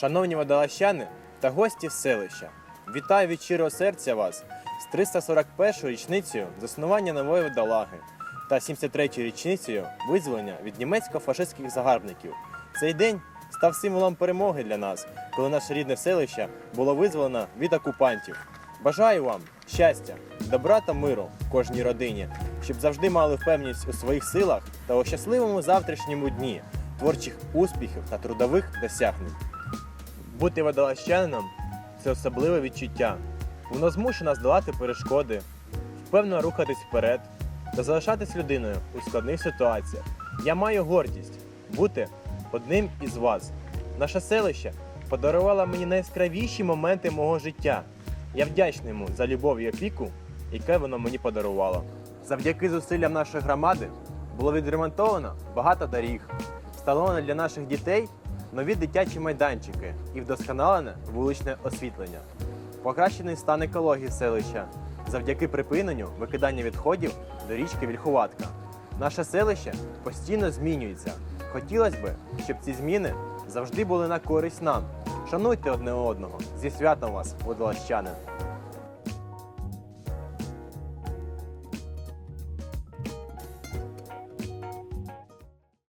Шановні водолащани та гості селища, вітаю від щирого серця вас з 341-ю річницею заснування нової водолаги та 73-ю річницею визволення від німецько-фашистських загарбників. Цей день став символом перемоги для нас, коли наше рідне селище було визволено від окупантів. Бажаю вам щастя, добра та миру в кожній родині, щоб завжди мали впевненість у своїх силах та у щасливому завтрашньому дні, творчих успіхів та трудових досягнень. Бути водолазчанином – це особливе відчуття. Воно змушує нас долати перешкоди, впевнено рухатись вперед та залишатись людиною у складних ситуаціях. Я маю гордість бути одним із вас. Наше селище подарувало мені найяскравіші моменти мого життя. Я вдячний йому за любов і опіку, яке воно мені подарувало. Завдяки зусиллям нашої громади було відремонтовано багато доріг, встановлено для наших дітей нові дитячі майданчики і вдосконалене вуличне освітлення. Покращений стан екології селища завдяки припиненню викидання відходів до річки Вільхуватка. Наше селище постійно змінюється. Хотілося б, щоб ці зміни завжди були на користь нам. Шануйте одне одного. Зі святом вас, водолащани!